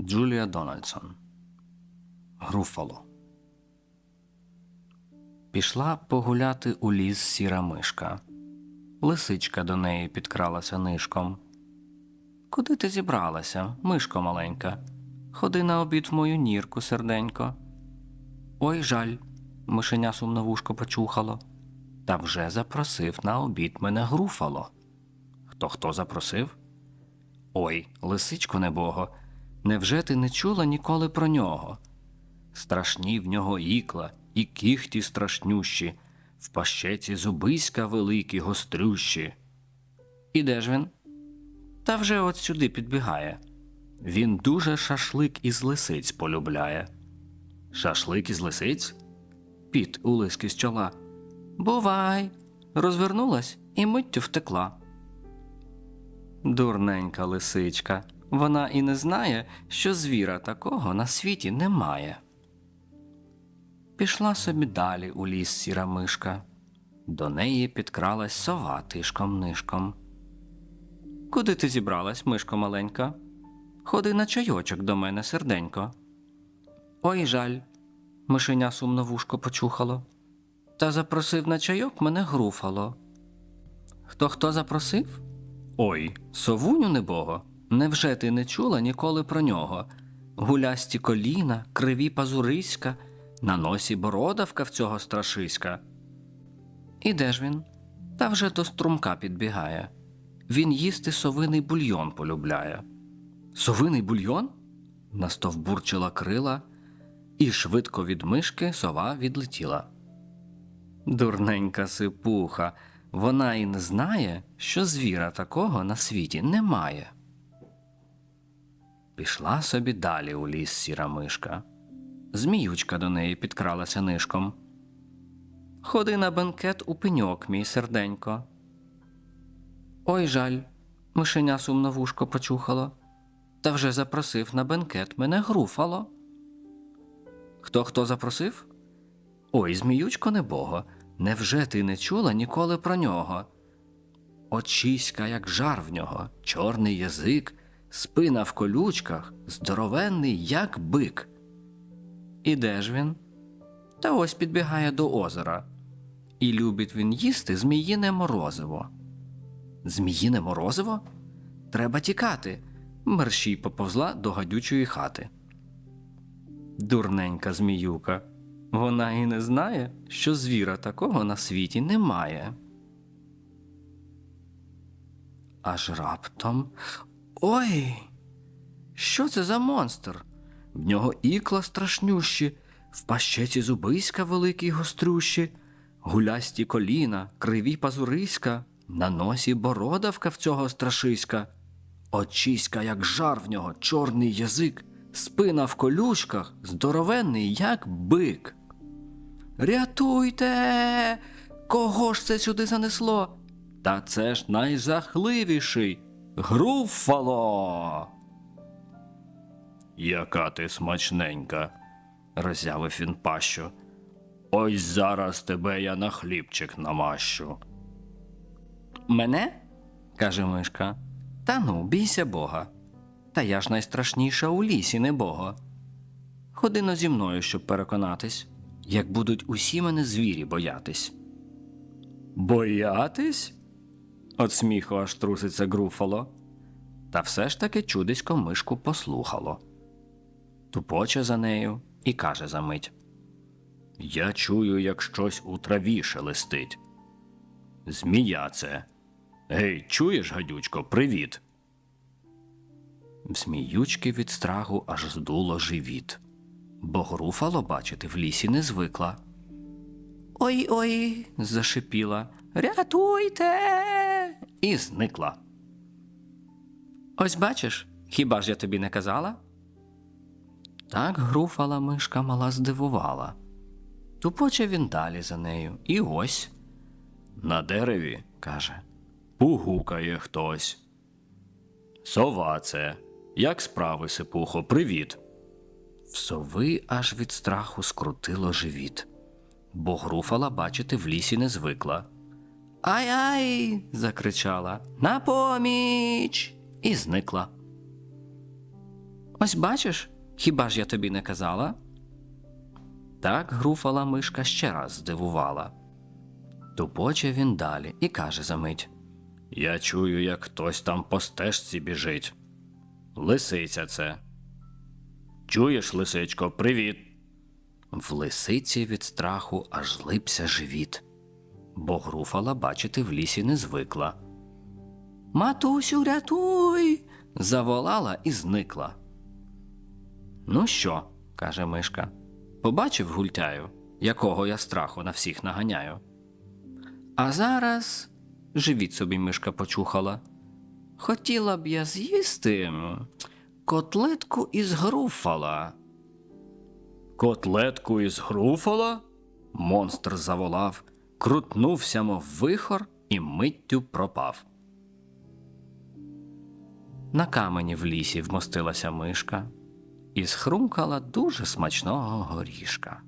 Джулія Дональдсон. Груфало. Пішла погуляти у ліс сіра мишка. Лисичка до неї підкралася нишком. Куди ти зібралася, мишко маленька? Ходи на обід в мою нірку, серденько. Ой, жаль, мишеня сумновушко почухало. Та вже запросив на обід мене груфало. Хто хто запросив? Ой, лисичко небого, невже ти не чула ніколи про нього? Страшні в нього ікла, і кіхті страшнющі, в пащеці зубиська великі гострющі. І де ж він? Та вже от сюди підбігає. Він дуже шашлик із лисиць полюбляє. Шашлик із лисиць? Піт у лиски з чола. Бувай. Розвернулась і миттю втекла. Дурненька лисичка. Вона і не знає, що звіра такого на світі немає. Пішла собі далі у ліс сіра мишка. До неї підкралась сова тишком нишком. Куди ти зібралась, мишко маленька? Ходи на чайочок до мене, серденько. Ой, жаль, мишеня сумно вушко почухало. Та запросив на чайок мене груфало. Хто хто запросив? Ой, совуню небого, невже ти не чула ніколи про нього? Гулясті коліна, криві пазуриська, на носі бородавка в цього страшиська. І де ж він? Та вже до струмка підбігає. Він їсти совиний бульйон полюбляє. Совиний бульйон? Настовбурчила крила, і швидко від мишки сова відлетіла. Дурненька сипуха, вона і не знає, що звіра такого на світі немає. Пішла собі далі у ліс сіра мишка. Зміючка до неї підкралася нишком. Ходи на бенкет у пеньок, мій серденько. Ой, жаль, мишеня сумно вушко почухало. Та вже запросив на бенкет мене груфало. Хто хто запросив? Ой, зміючко небого, невже ти не чула ніколи про нього? Очіська, як жар в нього, чорний язик, спина в колючках, здоровенний, як бик. І де ж він? Та ось підбігає до озера. І любить він їсти зміїне морозиво. Зміїне морозиво? Треба тікати. Мерщій поповзла до гадючої хати. Дурненька зміюка. Вона і не знає, що звіра такого на світі немає. Аж раптом. Ой! Що це за монстр? В нього ікла страшнющі, в пащеці зубиська великі й гострющі, гулясті коліна, криві пазуриська, на носі бородавка в цього страшиська, очіська, як жар в нього, чорний язик, спина в колючках, здоровенний, як бик. Рятуйте! Кого ж це сюди занесло? Та це ж найжахливіший Груфало. Яка ти смачненька, роззявив він пащу. Ось зараз тебе я на хлібчик намащу. Мене? каже мишка. Та ну, бійся Бога. Та я ж найстрашніша у лісі, не Бога. Ходи но зі мною, щоб переконатись, як будуть усі мене звірі боятись. Боятись? От сміху аж труситься груфало. Та все ж таки чудисько мишку послухало. Тупоче за нею і каже за мить. Я чую, як щось у траві шелестить. Змія це. Гей, чуєш, гадючко, привіт. В зміючки від страху аж здуло живіт, бо груфало бачити в лісі не звикла. Ой ой, зашипіла. Рятуйте. І зникла. Ось бачиш, хіба ж я тобі не казала? Так груфала мишка мала здивувала. Тупоче він далі за нею, і ось. На дереві, каже, пугукає хтось. Сова це. Як справи, сипухо, привіт. В сови аж від страху скрутило живіт, бо груфала бачити в лісі не звикла. Ай-ай. закричала. На поміч! і зникла. Ось бачиш, хіба ж я тобі не казала? Так груфала мишка ще раз здивувала. Тупоче він далі і каже за мить. Я чую, як хтось там по стежці біжить. Лисиця це. Чуєш, лисичко, привіт. В лисиці від страху аж злипся живіт, бо груфала бачити в лісі не звикла. Матусю, рятуй. заволала і зникла. Ну що, каже мишка, побачив гультяю, якого я страху на всіх наганяю. А зараз живіт собі мишка почухала. Хотіла б я з'їсти котлетку із груфала. Котлетку із груфала? Монстр заволав, крутнувся, мов вихор, і миттю пропав. На камені в лісі вмостилася мишка і схрумкала дуже смачного горішка.